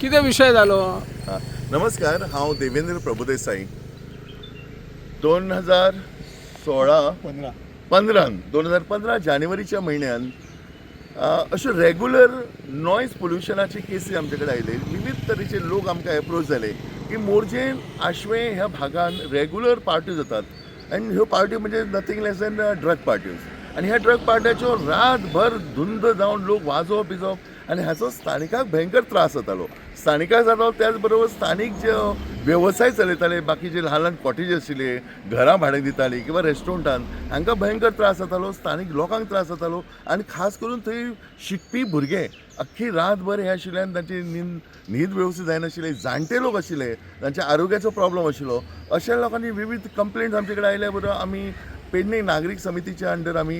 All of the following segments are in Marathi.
कितें विशय जालो हा. नमस्कार हांव देवेंद्र प्रभुदेसाई. दोन हजार सोळा पंधरा. पंदरान दोन हजार पंदरा जानेवारीच्या म्हयन्यान अ, अश्यो रेगुलर नॉयज पोल्युशनाचे केसी आमचे कडेन आयले विविध तरेचे लोक आमकां एप्रोच जाले की मोरजेन आशवें ह्या भागान रेगुलर पार्टी जातात आनी ह्यो पार्टी म्हणजे nothing less than drug parties आनी ह्या ड्रग पार्ट्याच्यो रातभर धुंद जावन लोक वाजोवप बिजोवप आनी हाचो स्थानिकाक भयंकर त्रास जातालो. स्थानिकाक जातालो त्याच बरोबर स्थानीक जे वेवसाय चलयताले बाकीचे ल्हान ल्हान कॉटेज आशिल्ले घरां भाड्याक दितालीं किंवा रेस्टॉरंटान हांकां भयंकर त्रास जातालो स्थानीक लोकांक त्रास जातालो आनी खास करून थंय शिकपी भुरगे अख्खी रातभर हे आशिल्ल्यान तांची न्हीद न्हीद वेवस्थीत जायनाशिल्ले जाणटे लोक आशिल्ले तांच्या आरोग्याचो प्रॉब्लम आशिल्लो. अशा लोकांनी विविध कंप्लेंट्स आमचे कडेन आयल्या बरोबर आमी पेडणे नागरीक समितीच्या अंडर आमी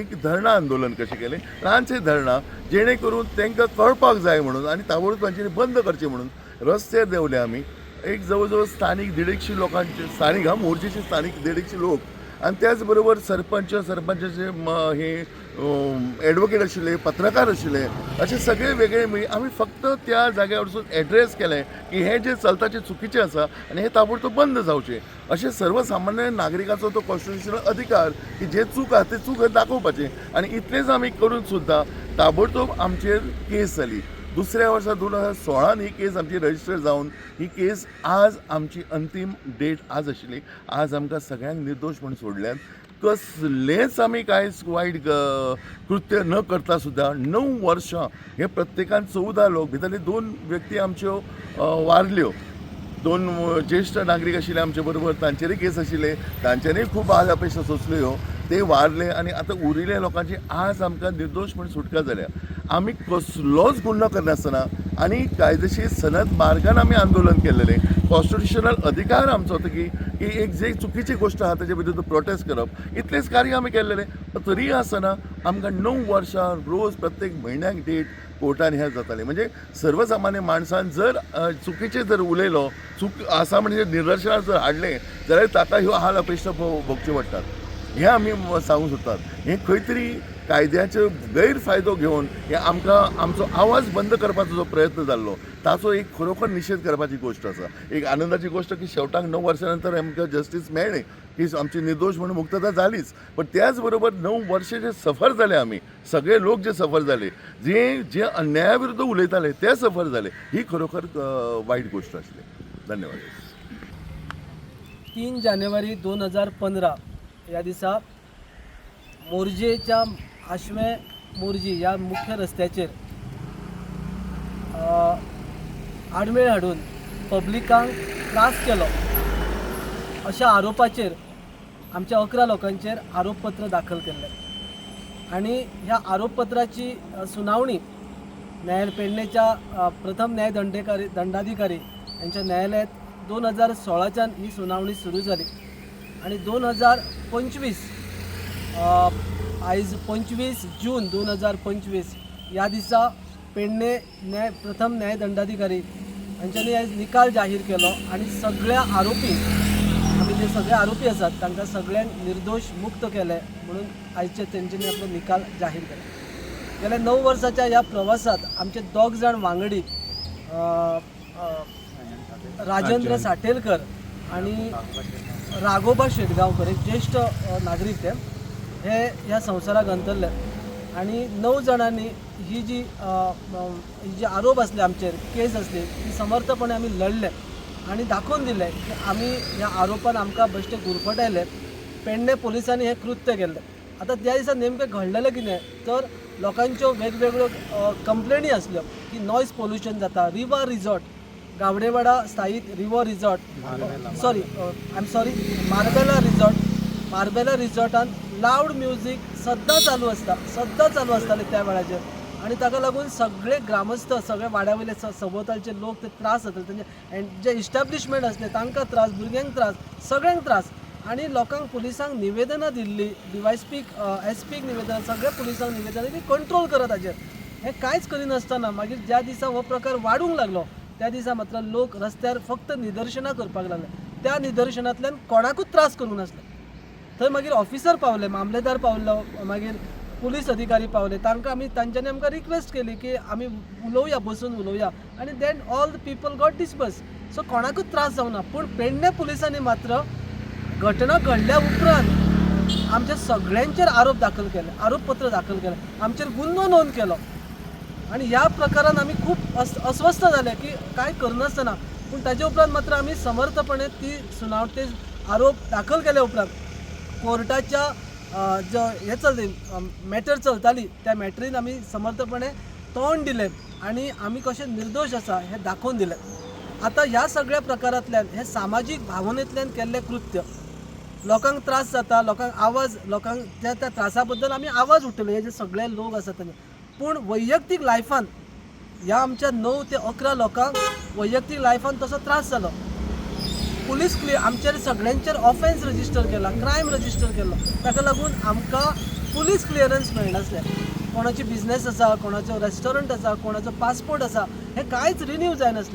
एक धरणा आंदोलन कशें केलें? ल्हानशें धरणा जेणे करून तांकां कळपाक जाय म्हणून आनी ताबडतोब तांचेनी बंद करचें म्हणून रस्त्यार देंवले आमी एक जवळ जवळ स्थानीक देड लोकांचे स्थानीक हा मोर्जेचे स्थानीक देड लोक. आणि त्याच बरोबर सरपंच सरपंचाचे हे एडवोकेट आशिल्ले पत्रकार आशिल्ले असे सगळे वेगळे मिळी आम्ही फक्त त्या जाग्यावरसून वचून एड्रेस केलें की हे जे चलता ते चुकीचें आसा आनी हे ताबडतोब बंद जावचें अशें सर्वसामान्य नागरिकाचो तो कॉन्स्टिट्युशनल अधिकार की जे चूक आहा ते चूक दाखोवपाचें. आनी इतलेंच आमी करून सुद्दां ताबडतोब आमचेर केस जाली दुसऱ्या वर्सा दोन हजार सोळान ही केस आमची रजिस्टर जावन ही केस आज आमची अंतीम डेट आज आशिल्ली आज आमकां सगळ्यांक निर्दोश म्हणून सोडल्यात. कसलेंच आमी आम्ही वायट वाईट कृत्य न करता सुद्दां णव वर्सां हे प्रत्येकान चवदा लोक भितरले दोन व्यक्ती आमच्यो वारल्यो. दोन ज्येष्ठ ज्येश्ठ नागरीक आशिल्ले आमचे बरोबर तांचेरय केस आशिल्ले तांच्यांनी खूब आज अपेक्षा सोंसल्यो. ते वारले आनी आतां उरिल्ल्या लोकांची आज आमकां निर्दोश म्हणून सुटका जाल्या. आमी कसलोच गुन्हा करनासतना आनी कायदेशीर सनद मार्गान आमी आंदोलन केलेलें. कॉन्स्टिट्युशनल अधिकार आमचो होता की की एक जे चुकीची गोष्ट आहा ताचे भितर प्रोटेस्ट करप इतलेंच कार्य आमी केल्लेलें तरी आसतना आमकां णव वर्सां रोज प्रत्येक म्हयन्याक डेट कोर्टान हें जातालें. म्हणजे सर्वसामान्य माणसान जर चुकीचें जर उलयलो चूक आसा म्हणजे निदर्शनां जर हाडलें जाल्यार ताका ह्यो हाल अपेक्षा भोगच्यो पडटात. हें आमी सांगूंक सोदतात हें खंय तरी कायद्याचो गैरफायदो घेवन हे आमकां आमचो आवाज बंद करपाचो जो प्रयत्न जाल्लो ताचो एक खरोखर निशेध करपाची गोश्ट आसा एक आनंदाची गोश्ट की शेवटाक णव वर्सां नंतर आमकां जस्टीस मेळ्ळें की आमची निर्दोश म्हणून मुक्तता जालीच पण त्याच बरोबर णव वर्षे जे सफर जाले आमी सगळे लोक जे सफर जाले जे जे अन्याया विरुद्ध उलयताले ते सफर जाले ही खरोखर वायट गोश्ट आसली धन्यवाद. तीन जानेवारी दोन हजार पंधरा. या दिसा मोरजेच्या आश्वे मोर्जी या मुख्य रस्त्याचेर आडमेळ हाडून पब्लिकांक त्रास केलो. अशा आरोपाचेर आमच्या अकरा लोकांचेर आरोपपत्र दाखल केल्लें आणि ह्या आरोपपत्राची सुनावणी न्यायाल पेडणेच्या प्रथम न्यायदंडेकारी दंडाधिकारी यांच्या न्यायालयात दोन हजार सोळाच्यान ही सुनावणी सुरू जाली आणि दोन हजार पंचवीस आयज पंचवीस जून दोन हजार पंचवीस. ह्या दिसा पेडणे न्याय प्रथम न्याय दंडाधिकारी हांच्यांनी आयज निकाल जाहीर केलो आणि सगळ्या आरोपी आमी जे सगळे आरोपी आसात तांकां सगळ्यांक निर्दोश मुक्त केले म्हणून आयचे तेंच्यांनी आपलो निकाल जाहीर केलो. गेल्या णव वर्साच्या ह्या प्रवासात आमचे दोग जाण वांगडी राजेंद्र साटेलकर आणि राघोबा शेटगावकर एक ज्येष्ठ नागरिक नागरीक हे ह्या संवसाराक अंतरले आणि णव जाणांनी ही जी ही जी आरोप असले आमचेर केस असली ती समर्थपणे आमी लढले. आणि दाखवून दिले की आमी ह्या आरोपान आमकां बेश्टे गुरफटायले. पेडणे पोलिसांनी हे कृत्य केल्लें आतां त्या दिसा नेमकें घडलेलें कितें तर लोकांच्यो वेगवेगळ्यो कंप्लेनी आसल्यो की नॉयज पोल्युशन जाता रिवर रिजॉर्ट गावडेवाडा स्थायीक river resort sorry I am sorry Marbella resort Marbella रिजॉर्टान लावड म्युजीक सद्दां चालू आसता सद्दां चालू आसताले त्या वेळाचेर आनी ताका लागून सगळे ग्रामस्थ सगळे वाड्यावयले सभोवतालचे लोक ते त्रास जाताले त्यांचे जे इस्टॅब्लिशमेंट आसले तांकां त्रास भुरग्यांक त्रास सगळ्यांक त्रास. आनी लोकांक पुलिसांक निवेदनां दिल्ली डीवायसपीक एस पीक निवेदनां सगळ्या पुलिसांक निवेदनां की कंट्रोल करत हाचेर हें कांयच करिनासतना मागीर ज्या दिसा हो प्रकार वाडूंक लागलो त्या दिसा मात्र लोक रस्त्यार फक्त निदर्शनां करपाक लागले. त्या निदर्शनांतल्यान कोणाकूच त्रास करूंक नासले. थंय मागीर ऑफिसर पावले मामलेदार पावलो मागीर पुलीस अधिकारी पावले. तांकां आमी तांच्यांनी आमकां रिक्वेस्ट केली की आमी उलोवया बसून उलोवया. आनी then all the people got disturbed so कोणाकूच त्रास जावना पूण पेडणे पुलिसांनी मात्र घटना घडल्या उपरांत आमच्या सगळ्यांचेर आरोप दाखल केले. आरोपपत्र दाखल केले. आमचेर गुन्हो नोंद केलो. आणि ह्या प्रकारान आमी खूब अस अस्वस्थ झाले की काय करनासतना पूण ताजे उपरांत मात्र आमी समर्थपणे ती सुनावटे आरोप दाखल केल्या उपरांत. कोर्टाच्या जो हे चलते मॅटर चलताली. त्या मॅटरीन आमी समर्थपणे तोंड दिलें आनी आमी कसे निर्दोश आसा हें दाखोवन दिलें आतां ह्या सगळ्या प्रकारांतल्यान हे सामाजीक भावनेंतल्यान केल्लें कृत्य लोकांक त्रास जाता लोकांक आवाज लोकांक त्या त्या त्रासा बद्दल आमी आवाज उठयले हे जे सगळे लोक आसात तेंचे पूण वैयक्तीक लायफान ह्या आमच्या णव ते अकरा लोकांक वैयक्तीक लायफान तसो त्रास जालो. पुलीस क्लियर आमचेर सगळ्यांचेर ऑफेन्स रजिस्टर केला क्रायम रजिस्टर केलो. ताका लागून आमकां पुलीस क्लियरन्स मेळनासलें. कोणाची बिझनेस आसा कोणाचो रेस्टॉरंट आसा कोणाचो पासपोर्ट आसा हें कांयच रिन्यू जायनासलें.